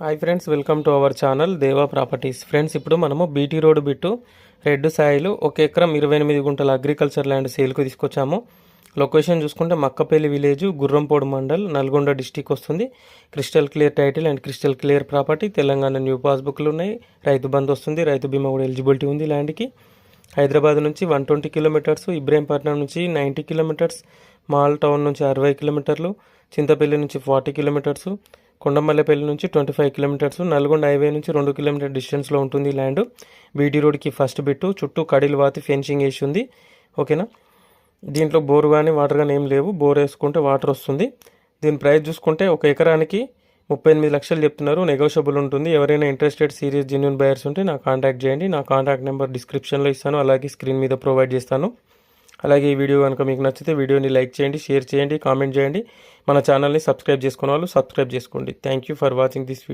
Hi friends welcome to our channel Deva properties friends ఇప్పుడు మనము BT road bit రెడ్ సాయిలు ఒక ఎకరం ఇరవై ఎనిమిది గుంటల అగ్రికల్చర్ ల్యాండ్ సేల్కు తీసుకొచ్చాము. లొకేషన్ చూసుకుంటే మక్కపల్లి విలేజ్ గుర్రంపోడు మండల్ నల్గొండ డిస్టిక్ వస్తుంది. Crystal clear title and crystal clear property Telangana new పాస్బుక్లు ఉన్నాయి. రైతు బంద్ వస్తుంది రైతు బీమా కూడా ఎలిజిబిలిటీ ఉంది ల్యాండ్కి హైదరాబాద్ నుంచి వన్ ట్వంటీ కిలోమీటర్స్ ఇబ్రాహీంపట్నం నుంచి నైంటీ కిలోమీటర్స్ మాల్ టౌన్ నుంచి అరవై కిలోమీటర్లు చింతపల్లి నుంచి ఫార్టీ కిలోమీటర్స్ కొండమల్లెపల్లి నుంచి twenty five kilometers Nalgonda highway నుంచి రెండు కిలోమీటర్ డిస్టెన్స్లో ఉంటుంది ల్యాండ్. బీటీ రోడ్కి ఫస్ట్ బిట్టు చుట్టూ కడీలు వాతి ఫెన్సింగ్ వేసి ఉంది. ఓకేనా? దీంట్లో బోర్ కానీ వాటర్ కానీ ఏం లేవు. బోర్ వేసుకుంటే వాటర్ వస్తుంది. దీని ప్రైస్ చూసుకుంటే ఒక ఎకరానికి ముప్పై ఎనిమిది లక్షలు చెప్తున్నారు. నెగోషియబుల్ ఉంటుంది. ఎవరైనా ఇంట్రెస్టెడ్ సీరియస్ జెన్యున్ బయర్స్ ఉంటే నా కాంటాక్ట్ చేయండి. నా కాంటాక్ట్ నెంబర్ డిస్క్రిప్షన్లో ఇస్తాను. అలాగే స్క్రీన్ మీద ప్రొవైడ్ చేస్తాను. అలాగే ఈ వీడియో కనుక మీకు నచ్చితే వీడియోని లైక్ చేయండి షేర్ చేయండి కామెంట్ చేయండి. మన ఛానల్ని సబ్స్క్రైబ్ చేసుకున్న వాళ్ళు సబ్స్క్రైబ్ చేసుకోండి. Thank you for watching this video